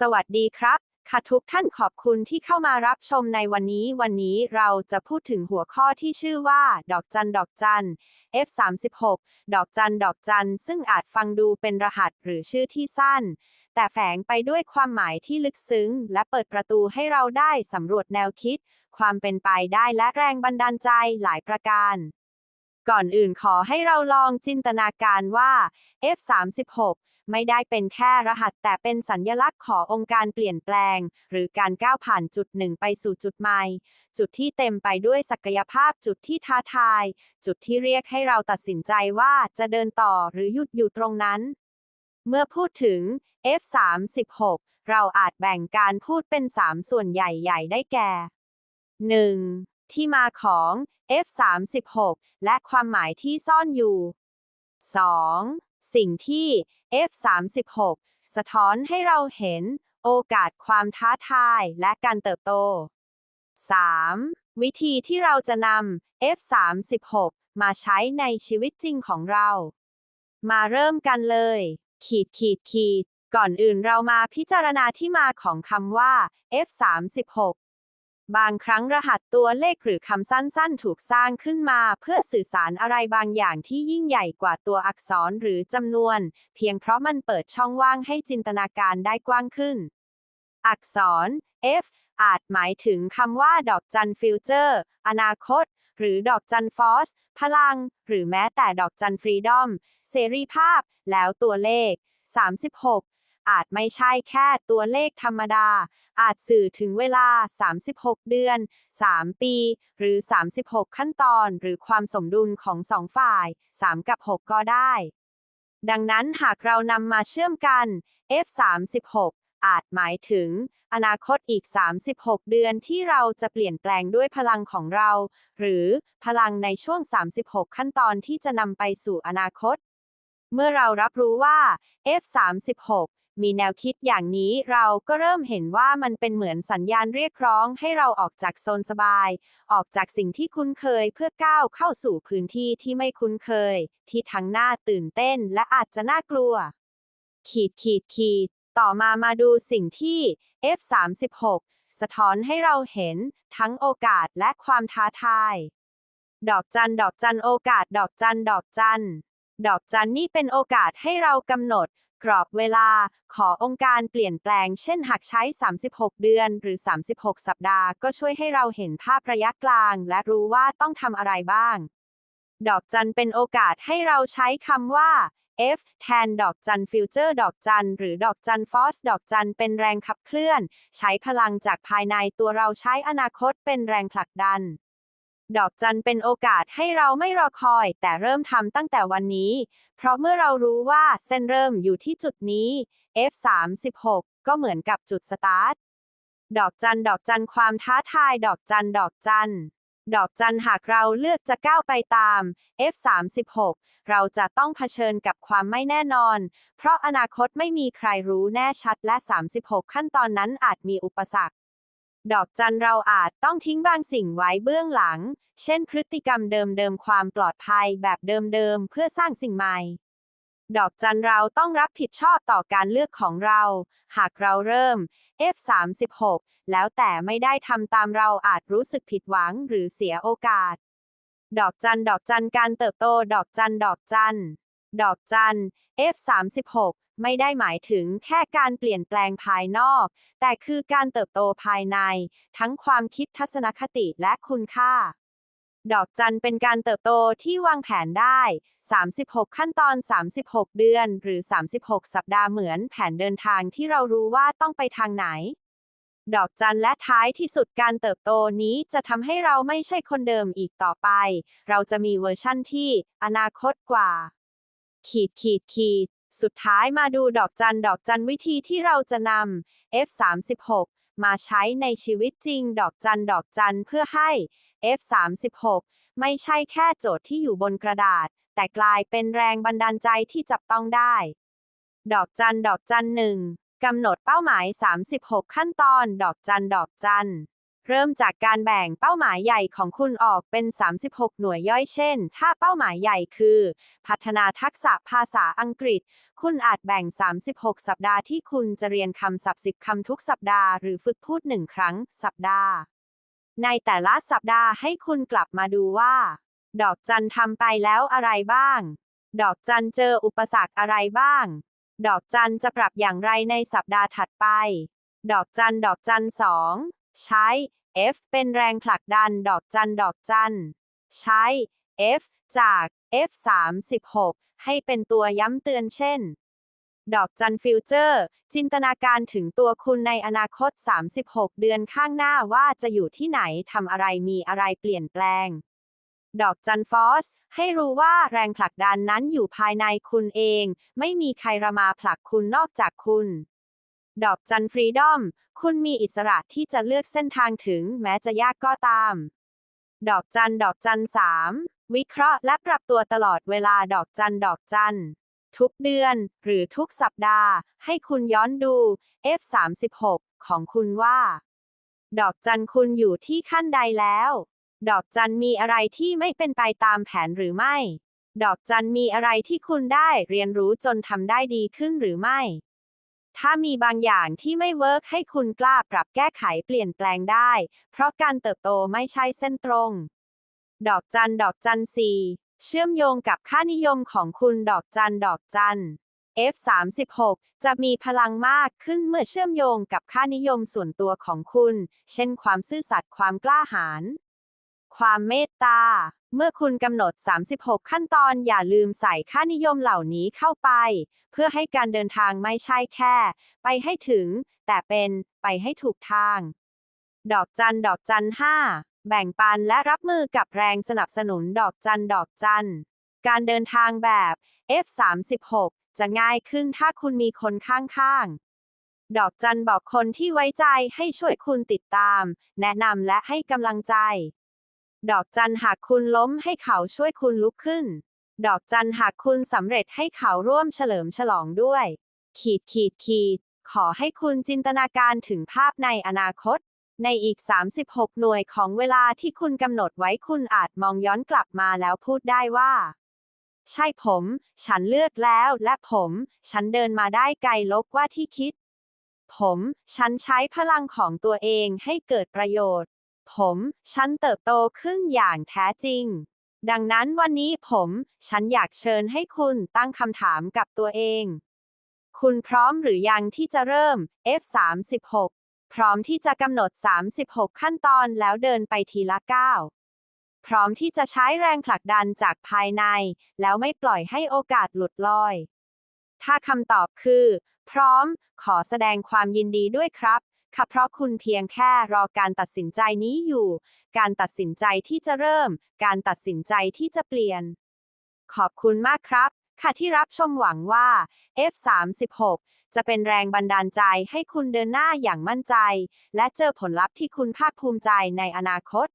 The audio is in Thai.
สวัสดีครับ ค่ะทุกท่านขอบคุณที่เข้ามารับชมในวันนี้ วันนี้เราจะพูดถึงหัวข้อที่ชื่อว่า ดอกจันดอกจัน F36 ดอกจันดอกจัน ซึ่งอาจฟังดูเป็นรหัสหรือชื่อที่สั้น แต่แฝงไปด้วยความหมายที่ลึกซึ้ง และเปิดประตูให้เราได้สำรวจแนวคิด ความเป็นไปได้และแรงบันดาลใจหลายประการก่อนอื่นขอให้เราลองจินตนาการว่า F36 ไม่ได้เป็นแค่รหัสแต่เป็นสัญญลักษณ์ขององค์การเปลี่ยนแปลง หรือการก้าวผ่านจุดหนึ่งไปสู่จุดใหม่ จุดที่เต็มไปด้วยศักยภาพจุดที่ท้าทาย จุดที่เรียกให้เราตัดสินใจว่าจะเดินต่อหรือหยุดอยู่ตรงนั้น เมื่อพูดถึง F36 เราอาจแบ่งการพูดเป็น 3 ส่วนใหญ่ ๆ ได้แก่ 1. ที่มาของ F36 และความหมายที่ซ่อนอยู่ 2. สิ่งที่ F36 สะท้อนให้เราเห็น โอกาสความท้าทายและการเติบโต 3. วิธีที่เราจะนำ F36 มาใช้ในชีวิตจริงของเรา มาเริ่มกันเลย ขีดขีดขีด ก่อนอื่นเรามาพิจารณาที่มาของคำว่า F36 บางครั้งรหัสตัวเลขหรือคำสั้นๆ ถูกสร้างขึ้นมา เพื่อสื่อสารอะไรบางอย่างที่ยิ่งใหญ่กว่าตัวอักษรหรือจำนวน เพียงเพราะมันเปิดช่องว่างให้จินตนาการได้กว้างขึ้น อักษร F อาจหมายถึงคำว่า ดอกจันฟิวเจอร์ อนาคต หรือดอกจันฟอส พลัง หรือแม้แต่ดอกจันฟรีดอม เสรีภาพ แล้วตัวเลข 36 อาจไม่ใช่แค่ตัวเลขธรรมดา อาจสื่อถึงเวลา 36 เดือน 3 ปี หรือ 36 ขั้นตอน หรือความสมดุลของสองฝ่าย 3 กับ 6 ก็ได้ ดังนั้นหากเรานำมาเชื่อมกัน F36 อาจหมายถึง อนาคตอีก 36 เดือนที่เราจะเปลี่ยนแปลงด้วยพลังของเรา หรือพลังในช่วง 36 ขั้นตอนที่จะนำไปสู่อนาคต เมื่อเรารับรู้ว่า F36 มีแนวคิดอย่างนี้เราก็เริ่มเห็นว่ามันเป็นเหมือนสัญญาณเรียกร้องให้เราออกจากโซนสบาย ออกจากสิ่งที่คุ้นเคยเพื่อก้าวเข้าสู่พื้นที่ที่ไม่คุ้นเคย ที่ทั้งน่าตื่นเต้นและอาจจะน่ากลัว ขีดขีดขีด ต่อมามาดูสิ่งที่ F36 สะท้อนให้เราเห็นทั้งโอกาสและความท้าทาย ดอกจัน ดอกจัน โอกาส ดอกจัน ดอกจัน ดอกจันนี่เป็นโอกาสให้เรากำหนด กรอบเวลา ขอองค์การเปลี่ยนแปลง เช่นหากใช้ 36 เดือน หรือ 36 สัปดาห์ ก็ช่วยให้เราเห็นภาพระยะกลาง และรู้ว่าต้องทำอะไรบ้าง ดอกจันเป็นโอกาสให้เราใช้คำว่า F แทนดอกจันฟิวเจอร์ดอกจันหรือดอกจันฟอสดอกจันเป็นแรงขับเคลื่อน ใช้พลังจากภายในตัวเราใช้อนาคตเป็นแรงผลักดัน ดอกจันเป็นโอกาสให้เราไม่รอคอย แต่เริ่มทำตั้งแต่วันนี้ เพราะเมื่อเรารู้ว่าเส้นเริ่มอยู่ที่จุดนี้ F36 ก็เหมือนกับจุดสตาร์ท ดอกจันดอกจันความท้าทาย ดอกจันดอกจัน ดอกจันหากเราเลือกจะก้าวไปตาม F36 เราจะต้องเผชิญกับความไม่แน่นอน เพราะอนาคตไม่มีใครรู้แน่ชัดและ 36 ขั้นตอนนั้นอาจมีอุปสรรค ดอกจันเราอาจต้องทิ้งบางสิ่งไว้เบื้องหลัง เช่นพฤติกรรมเดิมๆ ความปลอดภัยแบบเดิมๆ เพื่อสร้างสิ่งใหม่ ดอกจันเราต้องรับผิดชอบต่อการเลือกของเรา หากเราเริ่ม F36 แล้วแต่ไม่ได้ทำตามเราอาจรู้สึกผิดหวังหรือเสียโอกาส ดอกจันดอกจันการเติบโต ดอกจันดอกจันดอกจัน F36 ไม่ได้หมายถึงแค่การเปลี่ยนแปลงภายนอก แต่คือการเติบโตภายใน ทั้งความคิดทัศนคติและคุณค่า ดอกจันเป็นการเติบโตที่วางแผนได้ 36 ขั้นตอน 36 เดือน หรือ 36 สัปดาห์เหมือนแผนเดินทางที่เรารู้ว่าต้องไปทางไหนดอกจันและท้ายที่สุดการเติบโตนี้จะทำให้เราไม่ใช่คนเดิมอีกต่อไป เราจะมีเวอร์ชั่นที่ อนาคตกว่า ขีดขีดขีด สุดท้ายมาดูดอกจันดอกจันวิธีที่เราจะนำ F36 มาใช้ในชีวิตจริง ดอกจันดอกจันเพื่อให้ F36 ไม่ใช่แค่โจทย์ที่อยู่บนกระดาษ แต่กลายเป็นแรงบันดาลใจที่จับต้องได้ ดอกจันดอกจันหนึ่งกำหนดเป้าหมาย 36 ขั้นตอน ดอกจันดอกจัน เริ่มจากการแบ่งเป้าหมายใหญ่ของคุณออกเป็น 36 หน่วยย่อยเช่น ถ้าเป้าหมายใหญ่คือ พัฒนาทักษะภาษาอังกฤษ คุณอาจแบ่ง 36 สัปดาห์ที่คุณจะเรียนคำศัพท์10คำทุกสัปดาห์หรือฝึกพูด1ครั้ง สัปดาห์ ในแต่ละสัปดาห์ให้คุณกลับมาดูว่า ดอกจันทำไปแล้วอะไรบ้าง ดอกจันเจออุปสรรคอะไรบ้าง ดอกจันจะปรับอย่างไรในสัปดาห์ถัดไป ดอกจันดอกจันสอง ใช้ F เป็นแรงผลักดันดอกจันดอกจัน ใช้ F จาก F 36ให้เป็นตัวย้ำเตือนเช่น ดอกจันฟิวเจอร์ จินตนาการถึงตัวคุณในอนาคต 36 เดือนข้างหน้าว่าจะอยู่ที่ไหนทำอะไรมีอะไรเปลี่ยนแปลง ดอกจันฟอส ให้รู้ว่าแรงผลักดันนั้นอยู่ภายในคุณเอง ไม่มีใครรมาผลักคุณนอกจากคุณ ดอกจันฟรีดอม คุณมีอิสระที่จะเลือกเส้นทางถึงแม้จะยากก็ตาม ดอกจันดอกจันสามวิเคราะห์และปรับตัวตลอดเวลาดอกจันดอกจัน ทุกเดือน หรือทุกสัปดาห์ ให้คุณย้อนดู F36 ของคุณว่า ดอกจันคุณอยู่ที่ขั้นใดแล้ว ดอกจันมีอะไรที่ไม่เป็นไปตามแผนหรือไม่ ดอกจันมีอะไรที่คุณได้เรียนรู้จนทำได้ดีขึ้นหรือไม่ ถ้ามีบางอย่างที่ไม่เวิร์กให้คุณกล้าปรับแก้ไขเปลี่ยนแปลงได้ เพราะการเติบโตไม่ใช่เส้นตรง ดอกจันดอกจันสี่เชื่อมโยงกับค่านิยมของคุณดอกจันดอกจัน F36 จะมีพลังมากขึ้นเมื่อเชื่อมโยงกับค่านิยมส่วนตัวของคุณ เช่นความซื่อสัตย์ความกล้าหาญ ความเมตตา เมื่อคุณกำหนด 36 ขั้นตอนอย่าลืมใส่ค่านิยมเหล่านี้เข้าไป เพื่อให้การเดินทางไม่ใช่แค่ ไปให้ถึง แต่เป็นไปให้ถูกทาง ดอกจันดอกจัน5แบ่งปันและรับมือกับแรงสนับสนุนดอกจันดอกจัน การเดินทางแบบ F36 จะง่ายขึ้นถ้าคุณมีคนข้างๆ ดอกจันบอกคนที่ไว้ใจให้ช่วยคุณติดตาม แนะนำและให้กำลังใจ ดอกจันหากคุณล้มให้เขาช่วยคุณลุกขึ้น ดอกจันหากคุณสำเร็จให้เขาร่วมเฉลิมฉลองด้วย ขีดขีดขีด ขอให้คุณจินตนาการถึงภาพในอนาคต ในอีก 36 หน่วยของเวลาที่คุณกำหนดไว้คุณอาจมองย้อนกลับมาแล้วพูดได้ว่า ใช่ผม ฉันเลือกแล้วและผม ฉันเดินมาได้ไกลลบกว่าที่คิด ผม ฉันใช้พลังของตัวเองให้เกิดประโยชน์ ผม ฉันเติบโตขึ้นอย่างแท้จริง ดังนั้นวันนี้ผม ฉันอยากเชิญให้คุณตั้งคำถามกับตัวเอง คุณพร้อมหรือยังที่จะเริ่ม F36 พร้อมที่จะกำหนด 36 ขั้นตอนแล้วเดินไปทีละก้าวพร้อมที่จะใช้แรงผลักดันจากภายใน แล้วไม่ปล่อยให้โอกาสหลุดลอย ถ้าคำตอบคือ พร้อม ขอแสดงความยินดีด้วยครับ ค่ะเพราะคุณเพียงแค่รอการตัดสินใจนี้อยู่ การตัดสินใจที่จะเริ่ม การตัดสินใจที่จะเปลี่ยน ขอบคุณมากครับ ค่ะที่รับชมหวังว่า F36 จะเป็นแรงบันดาลใจให้คุณเดินหน้าอย่างมั่นใจ และเจอผลลัพธ์ที่คุณภาคภูมิใจในอนาคต